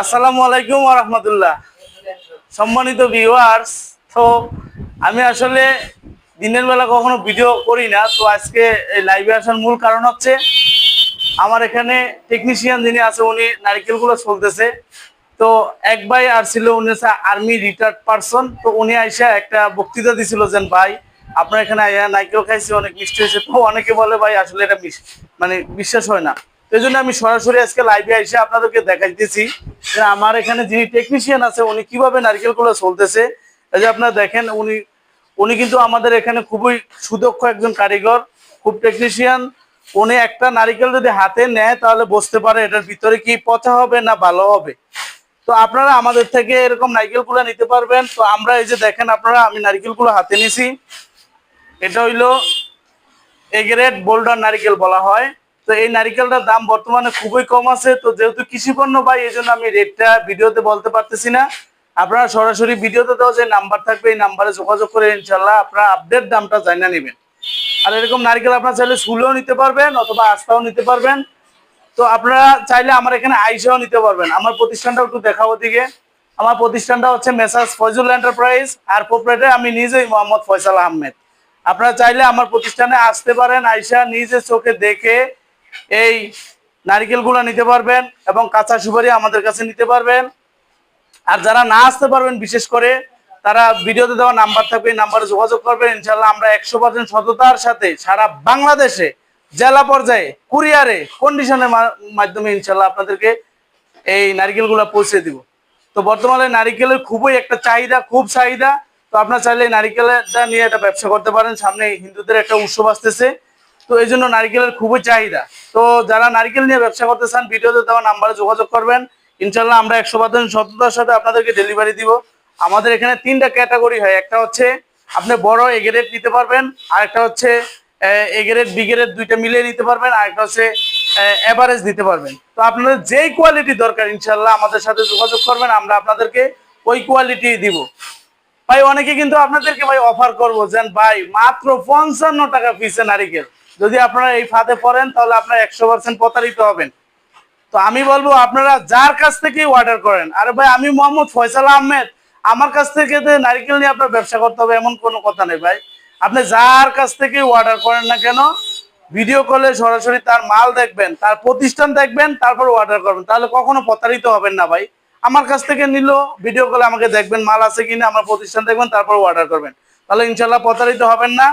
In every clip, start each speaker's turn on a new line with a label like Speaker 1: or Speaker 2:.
Speaker 1: আসসালামু আলাইকুম রহমতুল্লাহ। সম্মানিত ভিউয়ার্স তো আমি আসলে দিনের বেলা কখনো ভিডিও করি না, তো আজকে এই লাইভে আসার মূল কারণ হচ্ছে আমার এখানে টেকনিশিয়ান যিনি আছে, উনি নারিকেলগুলো চলতেছে তো এক ভাই আর ছিল উনি হচ্ছে আর্মি রিটায়ার্ড পারসন তো উনি আইসা একটা বক্তৃতা দিছিল যেন ভাই, আপনার এখানে আইয়া নারকেল খাইছি, অনেক মিষ্টি হয়েছে। তো অনেকে বলে, ভাই, আসলে এটা মানে বিশ্বাস হয় না। এই জন্য আমি সরাসরি আজকে লাইভে এসে আপনাদেরকে দেখাইতেছি যে আমার এখানে যিনি টেকনিশিয়ান আছে, উনি কীভাবে নারকেলগুলো চলতেছে। এই যে আপনারা দেখেন, উনি উনি কিন্তু আমাদের এখানে খুবই সুদক্ষ একজন কারিগর, খুব টেকনিশিয়ান উনি একটা নারিকেল যদি হাতে নেয়, তাহলে বুঝতে পারে এটার ভিতরে কি পচা হবে না ভালো হবে। তো আপনারা আমাদের থেকে এরকম নারকেলগুলো নিতে পারবেন। তো আমরা এই যে দেখেন, আপনারা, আমি নারকেলগুলো হাতে নিছি। এটা হইল এগ্রেড বোল্ডার নারিকেল বলা হয়। তো এই নারিকেলটার দাম বর্তমানে খুবই কম আছে। তো যেহেতু কৃষি পণ্য পাই এই জন্য আমি রেটটা ভিডিওতে বলতে পারতেছি না। আপনারা সরাসরি ভিডিওতে দেওয়া যে নাম্বার থাকবে, এই নাম্বারে যোগাযোগ করে ইনশাল্লাহ আপনারা আপডেট দামটা জানিয়ে নেবেন। আর এরকম নারকেল আপনারা চাইলে সুলেও নিতে পারবেন অথবা আস্তাও নিতে পারবেন। তো আপনারা চাইলে আমার এখানে আইসাও নিতে পারবেন। আমার প্রতিষ্ঠানটাও একটু দেখাবো দিকে আমার প্রতিষ্ঠানটা হচ্ছে মেসার্স ফয়জুল এন্টারপ্রাইজ আর প্রোপ্রাইটার আমি নিজেই মোহাম্মদ ফয়সাল আহমেদ। আপনারা চাইলে আমার প্রতিষ্ঠানে আসতে পারেন, আইসা নিজে চোখে দেখে এই নারিকেলগুলো নিতে পারবেন এবং কাঁচা সুপারি আমাদের কাছে নিতে পারবেন। আর যারা না আসতে পারবেন, বিশেষ করে তারা ভিডিওতে দেওয়া নাম্বার থাকবে নাম্বারে যোগাযোগ করবেন। ইনশাল্লাহ আমরা একশো পার্সেন্ট সততার সাথে সারা বাংলাদেশে জেলা পর্যায়ে, কুরিয়ারে কন্ডিশনের মাধ্যমে ইনশাল্লাহ আপনাদেরকে এই নারিকেলগুলো পৌঁছে দিব। তো বর্তমানে নারিকেলের খুবই একটা চাহিদা, খুব চাহিদা। তো আপনার চাইলে নারিকেলটা নিয়ে একটা ব্যবসা করতে পারেন। সামনে হিন্দুদের একটা উৎসব আসতেছে। তো এই জন্য নারিকেলের খুবই চাহিদা। তো যারা নারিকেল নিয়ে ব্যবসা করতে চান, ভিডিওতে দেওয়া নাম্বারে যোগাযোগ করবেন। ইনশাল্লাহ আমরা একশো পার্সেন্ট সততার সাথে আপনাদেরকে ডেলিভারি দিব। আমাদের এখানে তিনটা ক্যাটাগরি হয়। একটা হচ্ছে আপনি বড় এগেরেট নিতে পারবেন, আর একটা হচ্ছে এগেরেট বিগেরেট দুইটা মিলিয়ে নিতে পারবেন, আর একটা হচ্ছে এভারেজ দিতে পারবেন। তো আপনাদের যেই কোয়ালিটি দরকার ইনশাল্লাহ আমাদের সাথে যোগাযোগ করবেন, আমরা আপনাদেরকে ওই কোয়ালিটি দিব। ভাই, অনেকে কিন্তু আপনাদেরকে ভাই অফার করব। যেন ভাই, মাত্র পঞ্চান্ন টাকা পিসে নারিকেল। যদি আপনারা এই ফাঁদে পড়েন, তাহলে আপনারা একশো পার্সেন্ট প্রতারিত হবেন। তো আমি বলব, আপনারা যার কাছ থেকে অর্ডার করেন, আরে ভাই, আমি মোহাম্মদ ফয়সাল আহমেদ, আমার কাছ থেকে নারিকেল নিয়ে আপনার ব্যবসা করতে হবে, এমন কোনো কথা নেই ভাই। আপনি যার কাছ থেকে অর্ডার করেন না কেন ভিডিও কলে সরাসরি তার মাল দেখবেন, তার প্রতিষ্ঠান দেখবেন, তারপর অর্ডার করবেন। তাহলে কখনো প্রতারিত হবেন না ভাই। আমার কাছ থেকে নিল ভিডিও কলে আমাকে দেখবেন, মাল আছে কিনা, আমার প্রতিষ্ঠান দেখবেন, তারপর অর্ডার করবেন। তাহলে ইনশাল্লাহ প্রতারিত হবেন না।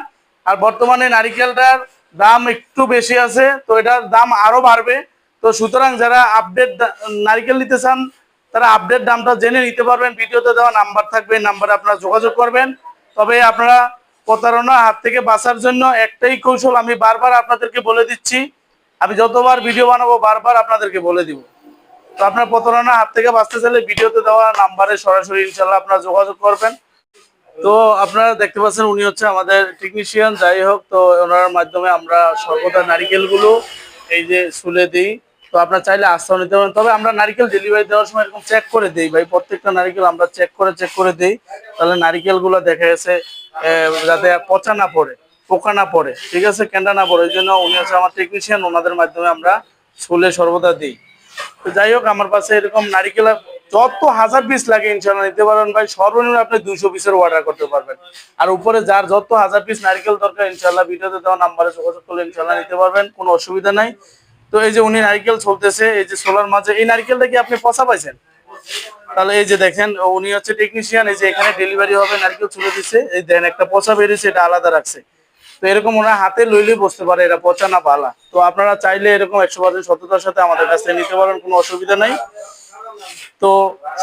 Speaker 1: আর বর্তমানে নারিকেলটার দাম একটু বেশি আছে, তো এটার দাম আরও বাড়বে। তো সুতরাং যারা আপডেট নারিকেল নিতে চান, তারা আপডেট দামটা জেনে নিতে পারবেন। ভিডিওতে দেওয়া নাম্বার থাকবে নাম্বারে আপনারা যোগাযোগ করবেন। তবে আপনারা প্রতারণা হাত থেকে বাঁচার জন্য একটাই কৌশল আমি বারবার আপনাদেরকে বলে দিচ্ছি। আমি যতবার ভিডিও বানাবো, বারবার আপনাদেরকে বলে দিব। তো আপনার প্রতারণা, হাত থেকে বাঁচতে চাইলে ভিডিওতে দেওয়া নাম্বারে সরাসরি ইনশাল্লাহ আপনারা যোগাযোগ করবেন। তো আপনারা দেখতে পাচ্ছেন উনি হচ্ছে আমাদের টেকনিশিয়ান যাই হোক, তো ওনার মাধ্যমে আমরা সর্বদা নারিকেলগুলো এই যে সুলে দিই। তো আপনারা চাইলে আস্থাও নিতে পারেন। তবে আমরা নারিকেল ডেলিভারি দেওয়ার সময় এরকম চেক করে দিই ভাই। প্রত্যেকটা নারিকেল আমরা চেক করে চেক করে দিই। তাহলে নারিকেলগুলো দেখা গেছে যাতে পচা না পড়ে, পোকা না পড়ে, ঠিক আছে? কেন্ডা না পড়ে। ওই জন্য উনি হচ্ছে আমার টেকনিশিয়ান ওনাদের মাধ্যমে আমরা সুলে সর্বদা দিই। তো যাই হোক, আমার পাশে এরকম নারিকেল যত হাজার পিস লাগে ইনশাল্লাহ নিতে পারবেন ভাই, সর্বনিম্ন আপনি দুশো পিসের অর্ডার করতে পারবেন। আর উপরে যার যত হাজার পিস নারিকেল দরকার, ইনশাল্লাহ ভিডিওতে দেওয়া নাম্বারে যোগাযোগ করলে ইনশাল্লাহ নিতে পারবেন, কোনো অসুবিধা নাই। তো এই যে উনি নারিকেল চলতেছে এই যে সোলার মাঝে, এই নারিকেলটা কি আপনি পচা পাইছেন? তাহলে এই যে দেখেন, উনি হচ্ছে টেকনিশিয়ান এই যে এখানে ডেলিভারি হবে, নারকেল চলে দিচ্ছে এই দেন একটা পচা বেরিয়েছে, এটা আলাদা রাখছে। তো এরকম ওনার হাতে লইলে বসতে পারে এটা পচা না পালা। তো আপনারা চাইলে এরকম একশো পার্সেন্ট সততার সাথে আমাদের কাছ নিতে পারেন, কোনো অসুবিধা নাই। তো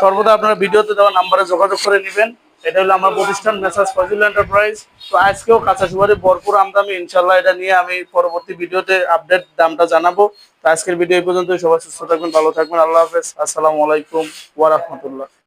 Speaker 1: সর্বদা আপনারা ভিডিওতে দেওয়া নাম্বারে যোগাযোগ করে নেবেন। এটা হলো আমার প্রতিষ্ঠান মেসাজ ফজিল এন্টারপ্রাইজ। তো আজকেও কাঁচা সুপারি ভরপুর আমদামি ইনশাল্লাহ এটা নিয়ে আমি পরবর্তী ভিডিওতে আপডেট দামটা জানাব। তো আজকের ভিডিও এই পর্যন্ত সবাই সুস্থ থাকবেন, ভালো থাকবেন, আল্লাহ হাফেজ। আসসালামু আলাইকুম ওয়া রাহমাতুল্লাহ।